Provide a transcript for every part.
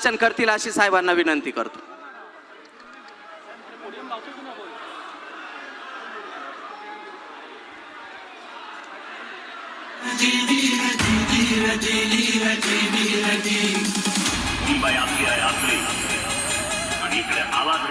करतील अशी साहेबांना विनंती करतो. मुंबई आपली आहे आपली. आणि इकडे आवाज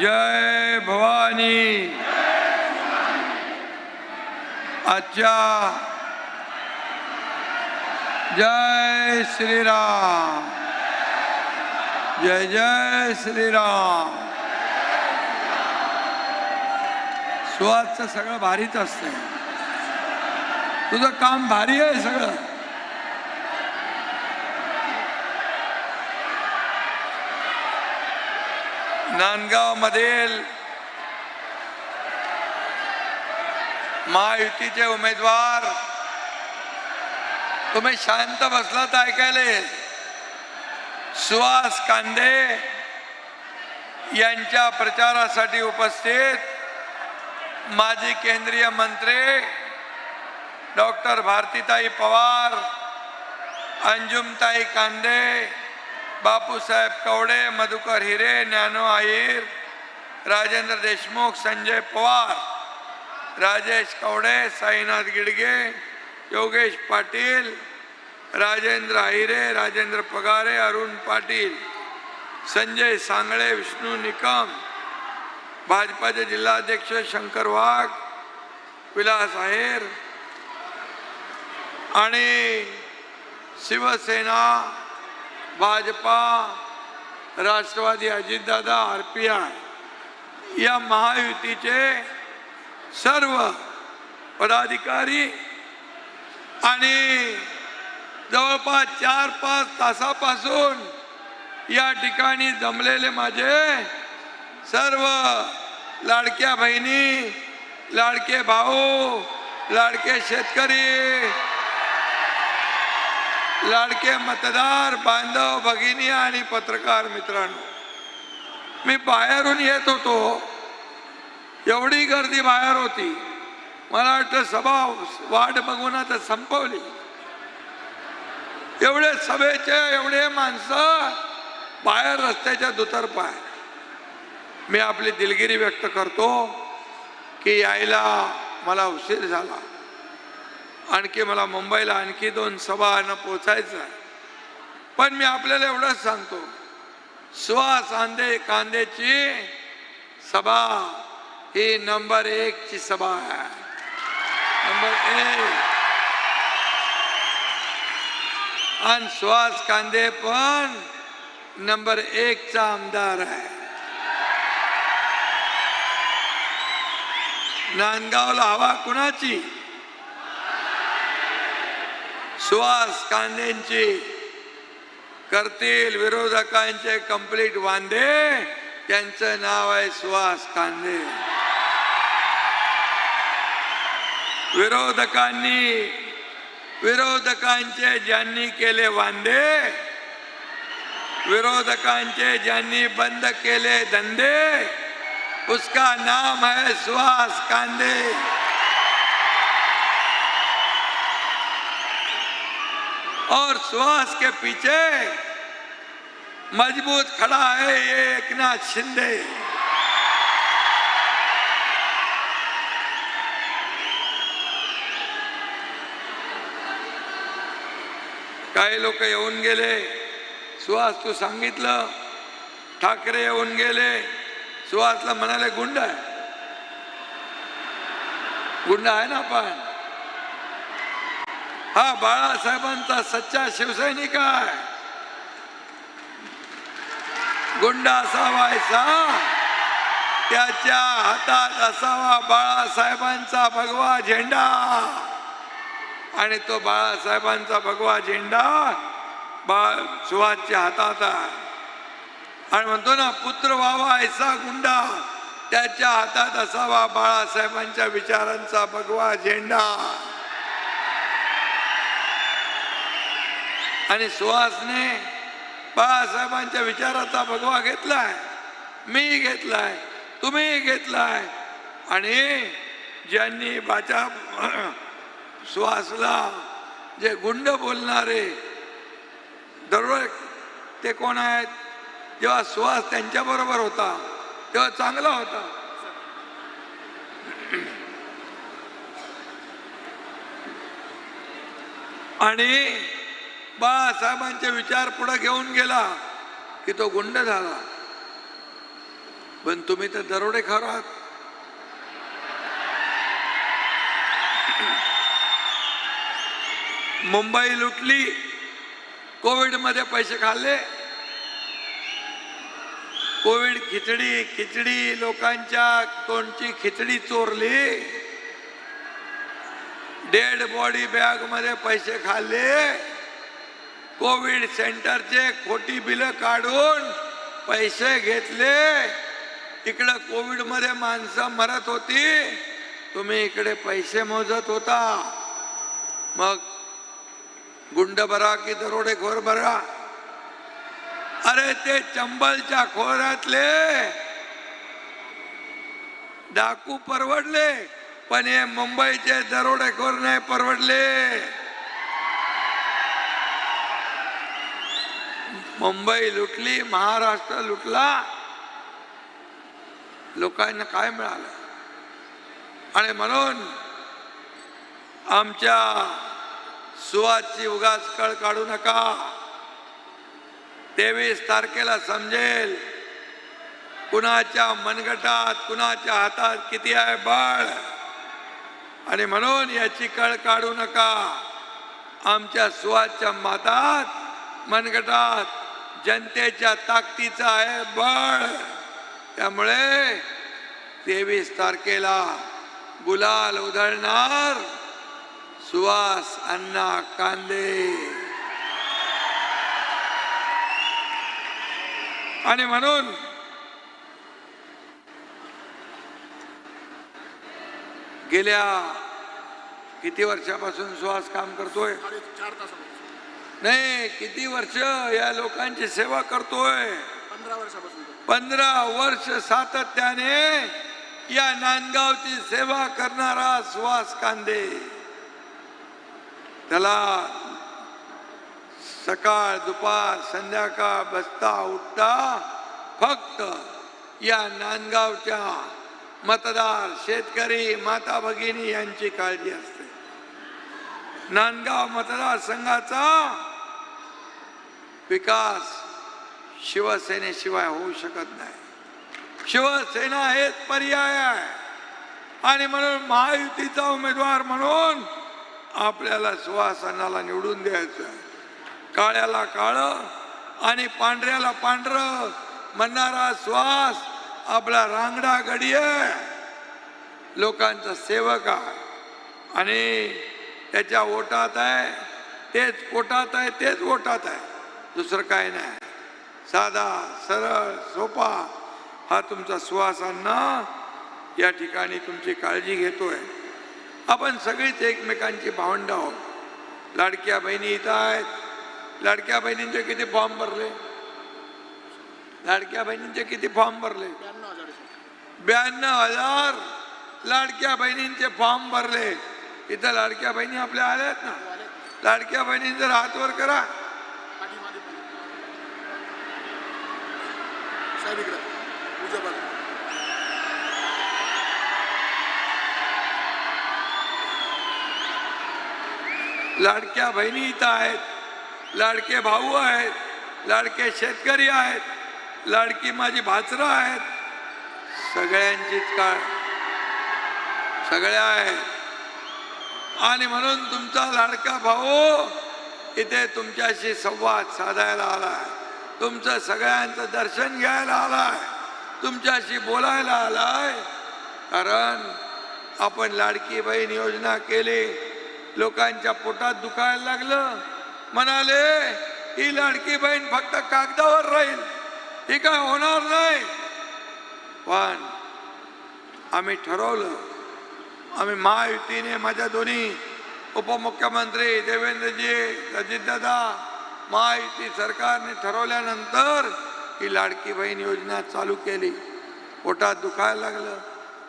जय भवानी। आजच्या जय श्रीराम। जय जय श्रीराम। सुहासचं सगळं भारीच असतंय. तुझं काम भारी आहे सगळं. नांदगाव मधील महायुतीचे उमेदवार तुम्ही शांत बसलात ऐकायला सुहास कांदे यांच्या प्रचारासाठी उपस्थित माजी केंद्रीय मंत्री डॉक्टर भारतीताई पवार अंजुमताई कांदे बापूसाहेब कवडे मधुकर हिरे ज्ञानो आईर राजेंद्र देशमुख संजय पवार राजेश कवडे साईनाथ गिडगे योगेश पाटील राजेंद्र आहिरे राजेंद्र पगारे अरुण पाटील संजय सांगळे विष्णू निकम भाजपाचे जिल्हाध्यक्ष शंकर वाघ विलास आहेर आणि Shivsena Bhajpa Rashtravadi Ajitdada R P I या महायुतीचे सर्व पदाधिकारी आणि जवळपास चार पाच तासापासून या ठिकाणी जमलेले माझे सर्व लाडक्या बहिणी लाडके भाऊ लाडके शेतकरी लाडके मतदार बांधव भगिनी आणि पत्रकार मित्रांनो मी बाहेरून येत होतो. एवढी गर्दी बाहेर होती. मला वाटतं सभा वाट बघून आता संपवली. एवढे सभेचे एवढे माणसं बाहेर रस्त्याच्या दुतर्फा आहे मी आपली दिलगिरी व्यक्त करतो की यायला मला उशीर झाला. आणखी मला मुंबईला आणखी दोन सभा पोचायचं आहे. पण मी आपल्याला एवढंच सांगतो सुहास आंदे कांदेची सभा ही नंबर एक ची सभा आहे. नंबर एक. आणि सुहास कांदे पण नंबर एक चा आमदार आहे. नांदगावला हवा कुणाची? सुहास कांदेंची करतील विरोधकांचे कंप्लीट वांदे. त्यांचं नाव आहे सुहास कांदे. विरोधकांनी, विरोधकांचे ज्यांनी केले वांदे, विरोधकांचे ज्यांनी बंद केले धंदे, उसका नाम है सुहास कांदे. और सुहास के पीछे मजबूत खड़ा है ये एकनाथ शिंदे। काही लोक येऊन गेले सुहास तू सांगितलं ठाकरे येऊन गेले सुहासला म्हणाले गुंड आहे. गुंड आहे ना आपण हा बाळासाहेबांचा सच्चा शिवसैनिक आहे. गुंड असावायचा त्याच्या हातात असावा बाळासाहेबांचा भगवा झेंडा. आणि तो बाळासाहेबांचा भगवा झेंडा बाळ सुहासच्या हातात आहे. आणि म्हणतो ना पुत्र व्हावा ऐसा गुंडा त्याच्या हातात असावा बाळासाहेबांच्या विचारांचा भगवा झेंडा. आणि सुहासने बाळासाहेबांच्या विचाराचा भगवा घेतलाय. मी घेतलाय तुम्ही घेतलाय. आणि ज्यांनी बाचा सुहासला जे गुंड बोलणारे दररोज ते कोण आहेत? जेव्हा सुहास त्यांच्या बरोबर होता तेव्हा चांगला होता. आणि बाळासाहेबांचे विचार पुढे घेऊन गेला की तो गुंड झाला. पण तुम्ही तर दरोडे आहात मुंबई लुटली कोविडमध्ये पैसे खाल्ले. कोविड खिचडी खिचडी लोकांच्या तोंडची खिचडी चोरली. डेड बॉडी बॅगमध्ये पैसे खाल्ले. कोविड सेंटरचे खोटी बिलं काढून पैसे घेतले. इकडं कोविडमध्ये माणसं मरत होती. तुम्ही इकडे पैसे मोजत होता. मग गुंड बरा की दरोडेखोर बरा? अरे ते चंबलच्या खोऱ्यातले डाकू परवडले पण हे मुंबईचे दरोडेखोर नाही परवडले. मुंबई लुटली महाराष्ट्र लुटला. लोकांना काय मिळालं? आणि म्हणून आमच्या सुवाची उगाच कळ काढू नका. तेवीस तारखेला समजेल कुणाच्या मनगटात कुणाच्या हातात किती आहे बळ. आणि म्हणून याची कळ काढू नका. आमच्या सुवाच्या मातात मनगटात जनतेच्या ताकदीचं आहे बळ. त्यामुळे तेवीस तारखेला गुलाल उधळणार सुवास अण्णा कांदे. आणि म्हणून गेल्या किती वर्षापासून सुहास काम करतोय? चार तासापासून. नाही किती वर्ष या लोकांची सेवा करतोय? पंधरा वर्षापासून. पंधरा वर्ष सातत्याने या नांदगावची सेवा करणारा सुहास कांदे. त्याला सकाळ दुपार संध्याकाळ बसता उठता फक्त या नांदगावच्या मतदार शेतकरी माता भगिनी यांची काळजी असते. नांदगाव मतदारसंघाचा विकास शिवसेनेशिवाय होऊ शकत नाही. शिवसेना हेच पर्याय आहे. आणि म्हणून महायुतीचा उमेदवार म्हणून आपल्याला सुवासनाला निवडून द्यायचं आहे. काळ्याला काळ आणि पांढऱ्याला पांढरं म्हणणारा श्वास आपला रांगडा गडी आहे. लोकांचा सेवक आहे. आणि त्याच्या ओटात आहे तेच पोटात आहे तेच ओटात आहे. दुसरं काय नाही. साधा सरळ सोपा हा तुमचा सुवासांना या ठिकाणी तुमची काळजी घेतोय. आपण सगळीच एकमेकांची भावंड आहोत. लाडक्या बहिणी इथं आहेत. लाडक्या बहिणींचे किती फॉर्म भरले? लाडक्या बहिणींचे किती फॉर्म भरले? ब्याण्णव हजार ब्याण्णव हजार. लाडक्या बहिणींचे फॉर्म भरले. इथं लाडक्या बहिणी आपल्या आल्यात ना? लाडक्या बहिणींचं हात वर करा पाठीमागे पण. साहेब इकडे पूजा बाजू. लाडक्या बहिणी इथं आहेत. लाडके भाऊ आहेत. लाडके शेतकरी आहेत. लाडकी माझी भाचरं आहेत. सगळ्यांचीच काळ. सगळ्या आहेत. आणि म्हणून तुमचा लाडका भाऊ इथे तुमच्याशी संवाद साधायला आला आहे. तुमचं सगळ्यांचं दर्शन घ्यायला आलाय. तुमच्याशी बोलायला आलाय. कारण आपण लाडकी बहीण योजना केली. लोकांच्या पोटात दुखायला लागलं. म्हणाले ही लाडकी बहीण फक्त कागदावर राहील. ही काय होणार नाही. पण आम्ही ठरवलं. आम्ही महायुतीने माझ्या दोन्ही उपमुख्यमंत्री देवेंद्रजी अजितदादा महायुती सरकारने ठरवल्यानंतर ही लाडकी बहीण योजना चालू केली. पोटात दुखायला लागलं.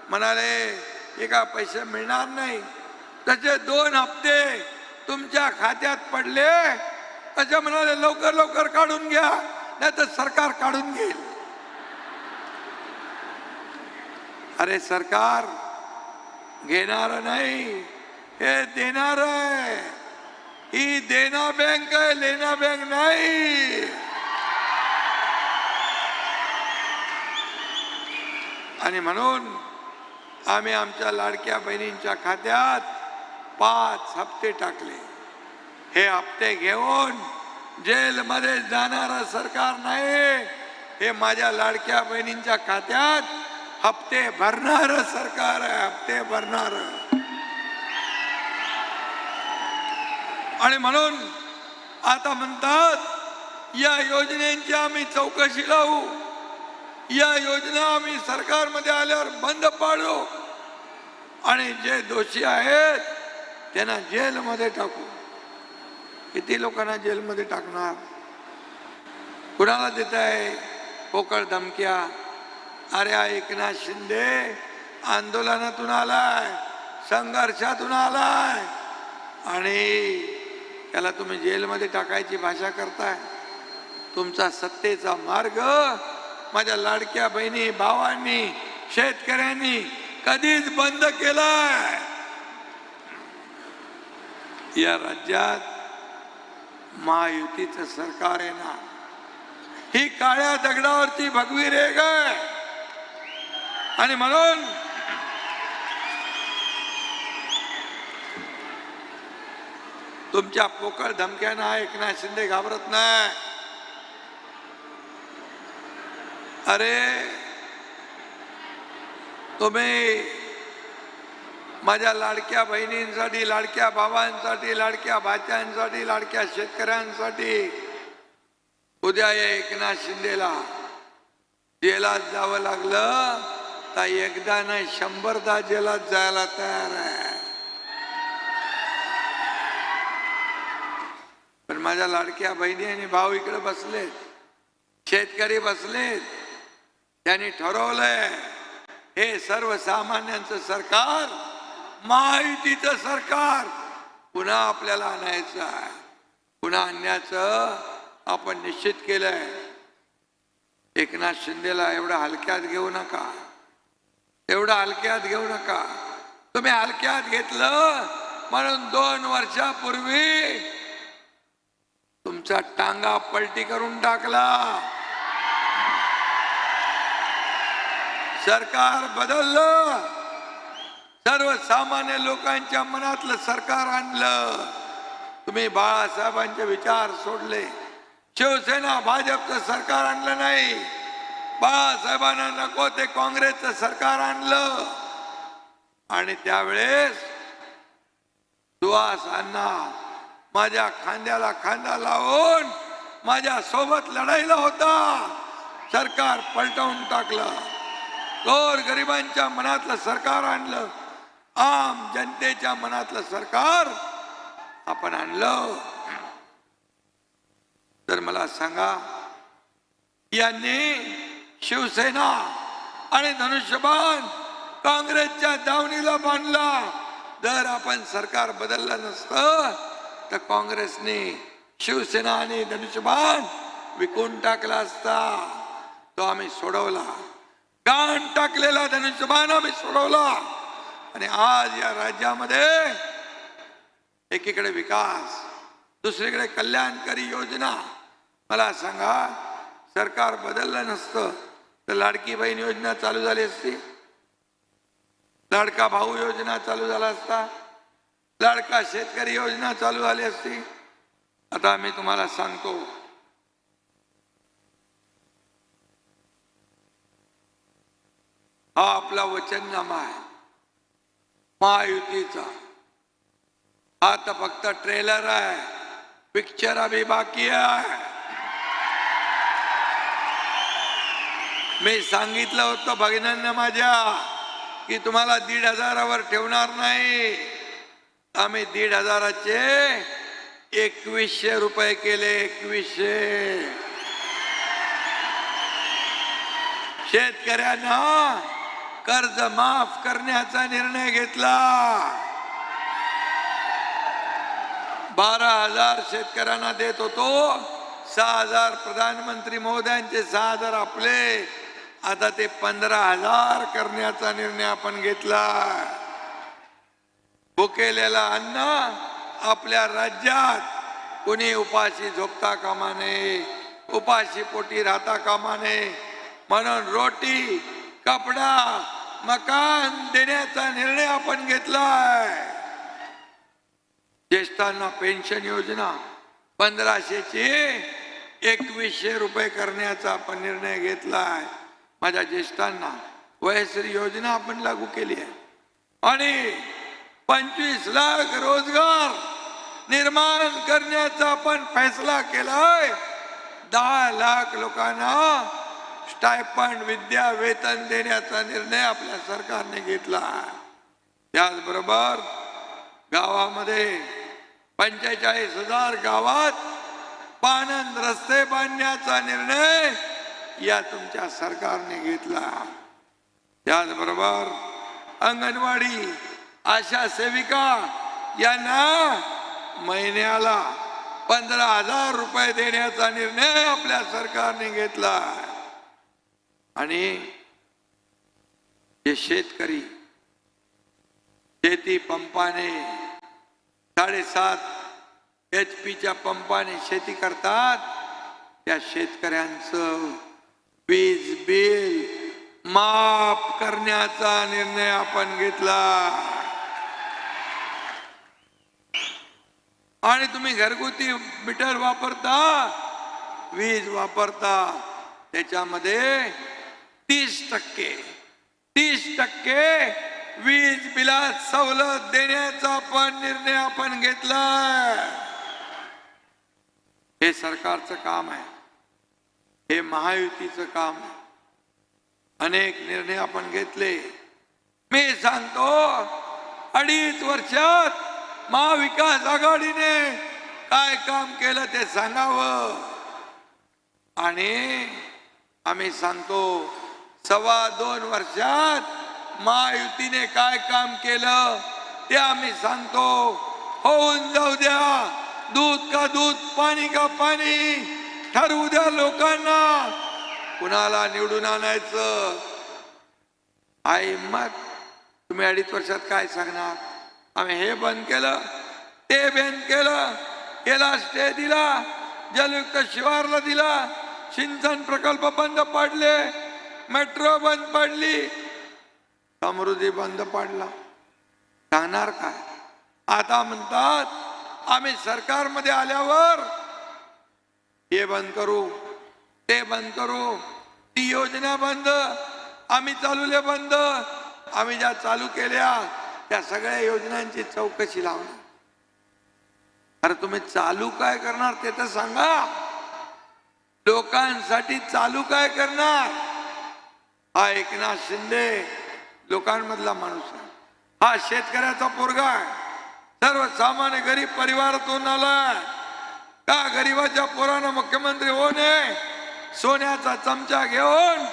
म्हणाले एका पैसे मिळणार नाही. त्याचे दोन हप्ते तुमच्या खात्यात पडले. त्याच्या म्हणाले लवकर लवकर काढून घ्या नाही तर सरकार काढून घेईल. अरे सरकार घेणार नाही हे देणार आहे. ही देना बँक आहे लेना बँक नाही. आणि म्हणून आम्ही आमच्या लाडक्या बहिणींच्या खात्यात पाच हप्ते टाकले. हे हप्ते घेऊन जेलमध्ये जाणारं सरकार नाही हे माझ्या लाडक्या बहिणींच्या खात्यात हप्ते भरणार सरकार आहे हप्ते भरणार. आणि म्हणून आता म्हणतात या योजनेची आम्ही चौकशी लावू. या योजना आम्ही सरकारमध्ये आल्यावर बंद पाडू. आणि जे दोषी आहेत त्यांना जेलमध्ये टाकू. किती लोकांना जेलमध्ये टाकणार? कुणाला देत आहे? पोकळ धमक्या. अरे एकनाथ शिंदे आंदोलनातून आलाय संघर्षातून आलाय. आणि त्याला तुम्ही जेलमध्ये टाकायची भाषा करताय. तुमचा सत्तेचा मार्ग माझ्या लाडक्या बहिणी भावांनी शेतकऱ्यांनी कधीच बंद केलाय. या राज्यात महायुतीचं सरकार आहे ना ही काळ्या दगडावरची भगवी रेग आहे. आणि म्हणून तुमच्या पोकळ धमक्यांना एकनाथ शिंदे घाबरत नाही. अरे तुम्ही माझ्या लाडक्या बहिणींसाठी लाडक्या भावांसाठी लाडक्या भाच्यांसाठी लाडक्या शेतकऱ्यांसाठी उद्या या एकनाथ शिंदेला जेलात जावं लागलं तर एकदा नाही शंभरदा जेलात जायला तयार आहे. पण माझ्या लाडक्या बहिणी आणि भाऊ इकडे बसलेत. शेतकरी बसलेत. त्यांनी ठरवलंय हे सर्वसामान्यांचं सरकार माहितीचं सरकार पुन्हा आपल्याला आणायचं आहे. पुन्हा आणण्याचं आपण निश्चित केलंय. एकनाथ शिंदेला एवढं हलक्यात घेऊ नका. एवढं हलक्यात घेऊ नका. तुम्ही हलक्यात घेतलं म्हणून दोन वर्षापूर्वी तुमचा टांगा पलटी करून टाकला. सरकार बदललं. सर्वसामान्य लोकांच्या मनातलं सरकार आणलं. तुम्ही बाळासाहेबांचे विचार सोडले. शिवसेना भाजपचं सरकार आणलं नाही. बाळासाहेबांना नको ते काँग्रेसचं सरकार आणलं. आणि त्यावेळेस सुहास अण्णा माझ्या खांद्याला खांदा लावून माझ्या सोबत लढायला होता. सरकार पलटवून टाकलं. गोर गरिबांच्या मनातलं सरकार आणलं. आम जनतेच्या मनातलं सरकार आपण आणलं. तर मला सांगा यांनी शिवसेना आणि धनुष्यबाण काँग्रेसच्या दावणीला बांधला. जर आपण सरकार बदललं नसतं तर काँग्रेसने शिवसेनाने धनुष्यबाण विकून टाकला असता तो आम्ही सोडवला. गाण टाकलेला धनुष्यबाण आम्ही सोडवला. आणि आज या राज्यामध्ये एकीकडे विकास दुसरीकडे कल्याणकारी योजना. मला सांगा सरकार बदललं नसतं तर लाडकी बहीण योजना चालू झाली असती? लाडका भाऊ योजना चालू झाला असता? लाडका शेतकरी योजना चालू झाली असती. आता मी तुम्हाला सांगतो. हा आपला वचननामा आहे. महायुतीचा. हा तर फक्त ट्रेलर आहे. पिक्चर अभी बाकी आहे. मी सांगितलं होतं भगिनांना माझ्या की तुम्हाला दीड हजारावर ठेवणार नाही. आम्ही दीड हजाराचे एकवीसशे रुपये केले एकवीसशे. शेतकऱ्यांना कर्ज माफ करण्याचा निर्णय घेतला. बारा हजार शेतकऱ्यांना देत होतो. सहा हजार प्रधानमंत्री मोद्यांचे सहा हजार आपले. आता ते पंधरा हजार करण्याचा निर्णय आपण घेतला. भुकेलेला अन्न आपल्या राज्यात कोणी उपाशी झोपता कामा नये उपाशी पोटी राहता कामा नये. म्हणून रोटी कपडा मकान देण्याचा निर्णय आपण घेतलाय. ज्येष्ठांना पेन्शन योजना पंधराशेची एकवीसशे रुपये करण्याचा आपण निर्णय घेतलाय. माझ्या ज्येष्ठांना वयश्री योजना आपण लागू केली आहे. आणि पंचवीस लाख रोजगार निर्माण करण्याचा आपण फैसला केलाय. दहा लाख लोकांना स्टायपंड विद्या वेतन देण्याचा निर्णय आपल्या सरकारने घेतला. त्याचबरोबर गावामध्ये पंचेचाळीस हजार गावात पानंद रस्ते बांधण्याचा निर्णय या तुमच्या सरकारने घेतला. त्याचबरोबर अंगणवाडी आशा सेविका यांना महिन्याला पंधरा हजार रुपये देण्याचा निर्णय आपल्या सरकारने घेतला. आणि जे शेतकरी शेती पंपाने साडेसात एच पीच्या पंपाने शेती करतात त्या शेतकऱ्यांचं वीज बिल माफ करण्याचा निर्णय आपण घेतला. आणि तुम्ही घरगुती मीटर वापरता वीज वापरता त्याच्यामध्ये तीस टक्के तीस टक्के वीज बिलात सवलत देण्याचा पण निर्णय आपण घेतला हे सरकारचं काम आहे. हे महायुतीचं काम आहे. अनेक निर्णय आपण घेतले. मी सांगतो अडीच वर्षात महाविकास आघाडीने काय काम केलं ते सांगावं. आणि आम्ही सांगतो सव्वा दोन वर्षात महायुतीने काय काम केलं ते आम्ही सांगतो. होऊन जाऊ द्या दूध का दूध पाणी का पाणी ठरवू द्या लोकांना. कुणाला निवडून आणायचं? आई मग तुम्ही अडीच वर्षात काय सांगणार? आम्ही हे बंद केलं. ते बंद केलं. याला स्टे दिला. जलयुक्त शिवारला दिला. सिंचन प्रकल्प बंद पाडले. मेट्रो बंद पडली. समृद्धी बंद पाडला. सांगणार काय? आता म्हणतात आम्ही सरकारमध्ये आल्यावर हे बंद करू. ते बंद करू. ती योजना बंद. आम्ही चालूले बंद. आम्ही ज्या चालू केल्या त्या सगळ्या योजनांची चौकशी लावणार. अरे तुम्ही चालू काय करणार ते तर सांगा. लोकांसाठी चालू काय करणार? हा एकनाथ शिंदे लोकांमधला माणूस आहे. हा शेतकऱ्याचा पोरगा आहे. सर्वसामान्य गरीब परिवारातून आलाय का गरीबाच्या पोरानं मुख्यमंत्री होऊ नये? सोन्याचा चमचा घेऊन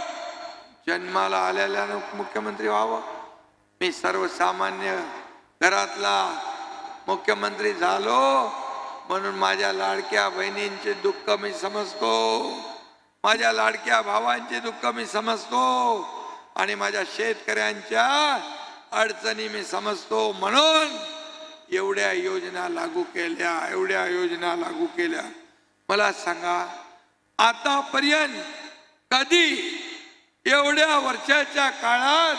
जन्माला आलेल्यानं मुख्यमंत्री व्हावं? मी सर्वसामान्य घरातला मुख्यमंत्री झालो म्हणून माझ्या लाडक्या बहिणींचे दुःख मी समजतो. माझ्या लाडक्या भावांचे दुःख मी समजतो आणि माझ्या शेतकऱ्यांच्या अडचणी मी समजतो म्हणून एवढ्या योजना लागू केल्या एवढ्या योजना लागू केल्या. मला सांगा आतापर्यंत कधी एवढ्या वर्षाच्या काळात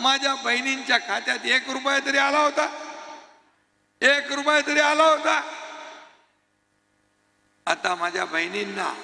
माझ्या बहिणींच्या खात्यात एक रुपया तरी आला होता. एक रुपया तरी आला होता. आता माझ्या बहिणींना